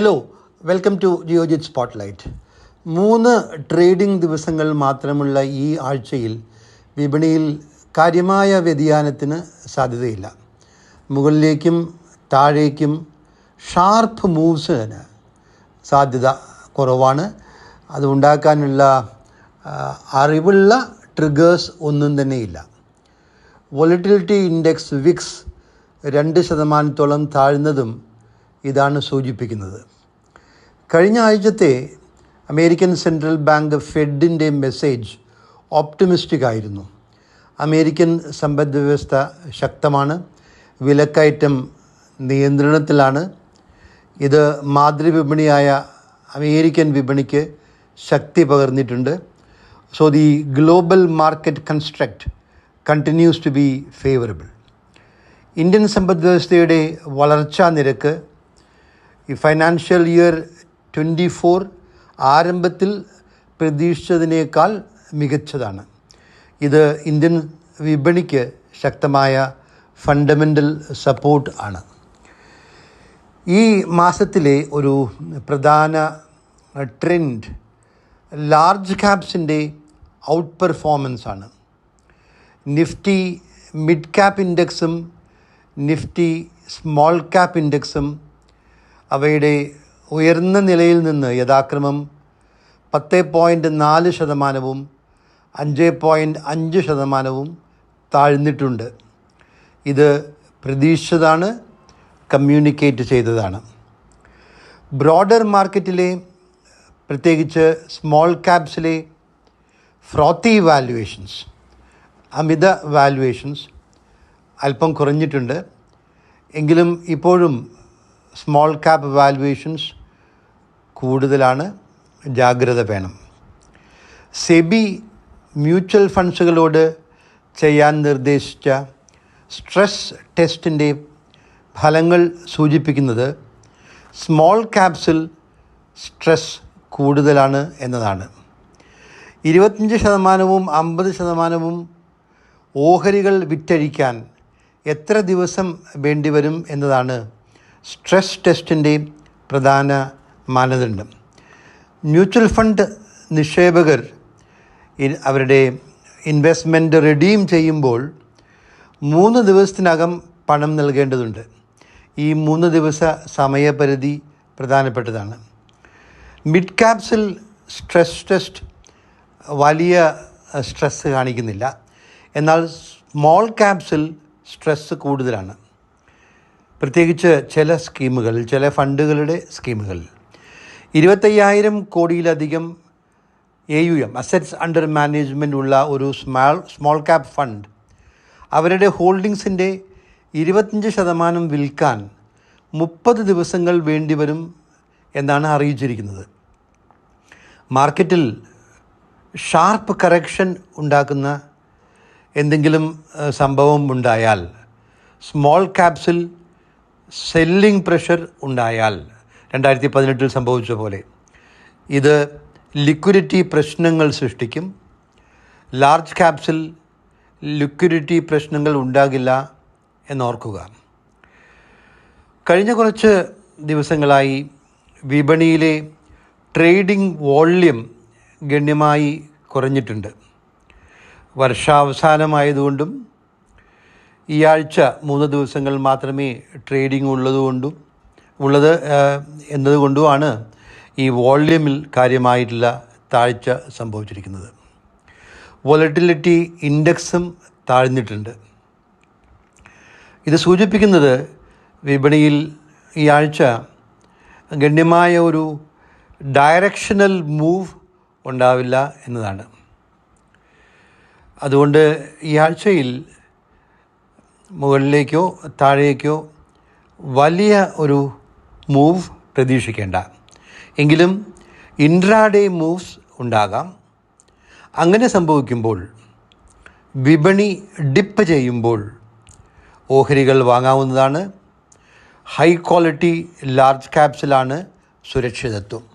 Hello welcome to Geojit spotlight മൂന്ന് trading ദിവസങ്ങൾ മാത്രമുള്ള ഈ ആഴ്ചയിൽ വിപണിയിൽ കാര്യമായ വ്യതിയാനത്തിന് സാധ്യതയില്ല. മുകളിലേക്കും താഴേക്കും ഷാർപ്പ് മൂവ്സിന് സാധ്യത കുറവാണ്. അതുണ്ടാക്കാനുള്ള അറിവുള്ള ട്രിഗേഴ്സ് ഒന്നും തന്നെയില്ല. വൊളിറ്റിലിറ്റി ഇൻഡെക്സ് വിക്സ് രണ്ട് ശതമാനത്തോളം താഴ്ന്നതും ഇതാണ് സൂചിപ്പിക്കുന്നത്. കഴിഞ്ഞ ആഴ്ചത്തെ അമേരിക്കൻ സെൻട്രൽ ബാങ്ക് ഫെഡിന്റെ മെസ്സേജ് ഓപ്റ്റിമിസ്റ്റിക് ആയിരുന്നു. അമേരിക്കൻ സമ്പദ് വ്യവസ്ഥ ശക്തമാണ് വിലക്കയറ്റം നിയന്ത്രണത്തിലാണ്. ഇത് മാതൃവിപണിയായ അമേരിക്കൻ വിപണിക്ക് ശക്തി പകർന്നിട്ടുണ്ട്. So the global market construct continues to be favourable Indian സമ്പദ് വ്യവസ്ഥയുടെ വളർച്ചാ നിരക്ക് ഈ ഫൈനാൻഷ്യൽ ഇയർ ട്വന്റി ഫോർ ആരംഭത്തിൽ പ്രതീക്ഷിച്ചതിനേക്കാൾ മികച്ചതാണ്. ഇത് ഇന്ത്യൻ വിപണിക്ക് ശക്തമായ ഫണ്ടമെന്റൽ സപ്പോർട്ട് ആണ്. ഈ മാസത്തിലെ ഒരു പ്രധാന ട്രെൻഡ് ലാർജ് ക്യാപ്സിന്റെ ഔട്ട് പെർഫോമൻസ് ആണ്. നിഫ്റ്റി മിഡ് ക്യാപ്പ് ഇൻഡെക്സും നിഫ്റ്റി സ്മോൾ ക്യാപ്പ് ഇൻഡെക്സും അവയുടെ ഉയർന്ന നിലയിൽ നിന്ന് യഥാക്രമം പത്ത് പോയിന്റ് നാല് ശതമാനവും അഞ്ച് പോയിന്റ് അഞ്ച് ശതമാനവും താഴ്ന്നിട്ടുണ്ട്. ഇത് പ്രതീക്ഷിച്ചതാണ് കമ്മ്യൂണിക്കേറ്റ് ചെയ്തതാണ്. ബ്രോഡർ മാർക്കറ്റിലെ പ്രത്യേകിച്ച് സ്മോൾ ക്യാപ്സിലെ ഫ്രോത്തി വാല്യുവേഷൻസ് അമിത വാല്യുവേഷൻസ് അല്പം കുറഞ്ഞിട്ടുണ്ട്. എങ്കിലും ഇപ്പോഴും സ്മോൾ ക്യാപ്പ് വാല്യുവേഷൻസ് കൂടുതലാണ് ജാഗ്രത വേണം. സെബി മ്യൂച്വൽ ഫണ്ട്സുകളോട് ചെയ്യാൻ നിർദ്ദേശിച്ച സ്ട്രെസ് ടെസ്റ്റിന്റെ ഫലങ്ങൾ സൂചിപ്പിക്കുന്നത് സ്മോൾ ക്യാപ്സിൽ സ്ട്രെസ് കൂടുതലാണ് എന്നതാണ്. ഇരുപത്തഞ്ച് ശതമാനവും അമ്പത് ശതമാനവും ഓഹരികൾ വിറ്റഴിക്കാൻ എത്ര ദിവസം വേണ്ടിവരും എന്നതാണ് സ്ട്രെസ് ടെസ്റ്റിന്റെ പ്രധാന മാനദണ്ഡം. മ്യൂച്വൽ ഫണ്ട് നിക്ഷേപകർ അവരുടെ ഇൻവെസ്റ്റ്മെന്റ് റിഡീം ചെയ്യുമ്പോൾ മൂന്ന് ദിവസത്തിനകം പണം നൽകേണ്ടതുണ്ട്. ഈ മൂന്ന് ദിവസ സമയപരിധി പ്രധാനപ്പെട്ടതാണ്. മിഡ് ക്യാപ്സിൽ സ്ട്രെസ് ടെസ്റ്റ് വലിയ സ്ട്രെസ് കാണിക്കുന്നില്ല. എന്നാൽ സ്മോൾ ക്യാപ്സിൽ സ്ട്രെസ് കൂടുതലാണ്. പ്രത്യേകിച്ച് ചില സ്കീമുകൾ ചില ഫണ്ടുകളുടെ സ്കീമുകൾ. ഇരുപത്തയ്യായിരം കോടിയിലധികം A U M assets under management ഉള്ള ഒരു സ്മാൾ സ്മോൾ ക്യാപ് ഫണ്ട് അവരുടെ ഹോൾഡിങ്സിന്റെ ഇരുപത്തഞ്ച് ശതമാനം വിൽക്കാൻ മുപ്പത് ദിവസങ്ങൾ വേണ്ടിവരും എന്നാണ് അറിയിച്ചിരിക്കുന്നത്. മാർക്കറ്റിൽ ഷാർപ്പ് കറക്ഷൻ ഉണ്ടാക്കുന്ന എന്തെങ്കിലും സംഭവം ഉണ്ടായാൽ സ്മോൾ ക്യാപ്സിൽ സെല്ലിംഗ് പ്രഷർ ഉണ്ടായാൽ രണ്ടായിരത്തി പതിനെട്ടിൽ സംഭവിച്ച പോലെ ഇത് ലിക്വിഡിറ്റി പ്രശ്നങ്ങൾ സൃഷ്ടിക്കും. ലാർജ് ക്യാപ്സിൽ ലിക്വിഡിറ്റി പ്രശ്നങ്ങൾ ഉണ്ടാകില്ല എന്നോർക്കുക. കഴിഞ്ഞ കുറച്ച് ദിവസങ്ങളായി വിപണിയിലെ ട്രേഡിംഗ് വോള്യം ഗണ്യമായി കുറഞ്ഞിട്ടുണ്ട്. വർഷാവസാനമായതുകൊണ്ടും ഈ ആഴ്ച മൂന്ന് ദിവസങ്ങൾ മാത്രമേ ട്രേഡിംഗ് ഉള്ളതുകൊണ്ടും ഉള്ളത് എന്നതുകൊണ്ടുമാണ് ഈ വോള്യൂമിൽ കാര്യമായിട്ടുള്ള താഴ്ച സംഭവിച്ചിരിക്കുന്നത്. വോളറ്റിലിറ്റി ഇൻഡെക്സും താഴ്ന്നിട്ടുണ്ട്. ഇത് സൂചിപ്പിക്കുന്നത് വിപണിയിൽ ഈ ആഴ്ച ഗണ്യമായ ഒരു ഡയറക്ഷണൽ മൂവ് ഉണ്ടാവില്ല എന്നതാണ്. അതുകൊണ്ട് ഈ ആഴ്ചയിൽ മുകളിലേക്കോ താഴേക്കോ വലിയ ഒരു മൂവ് പ്രതീക്ഷിക്കേണ്ട. എങ്കിലും ഇൻട്രാഡേ മൂവ്സ് ഉണ്ടാകാം. അങ്ങനെ സംഭവിക്കുമ്പോൾ വിപണി ഡിപ്പ് ചെയ്യുമ്പോൾ ഓഹരികൾ വാങ്ങാവുന്നതാണ്. ഹൈ ക്വാളിറ്റി ലാർജ് ക്യാപ്സിലാണ് സുരക്ഷിതത്വം.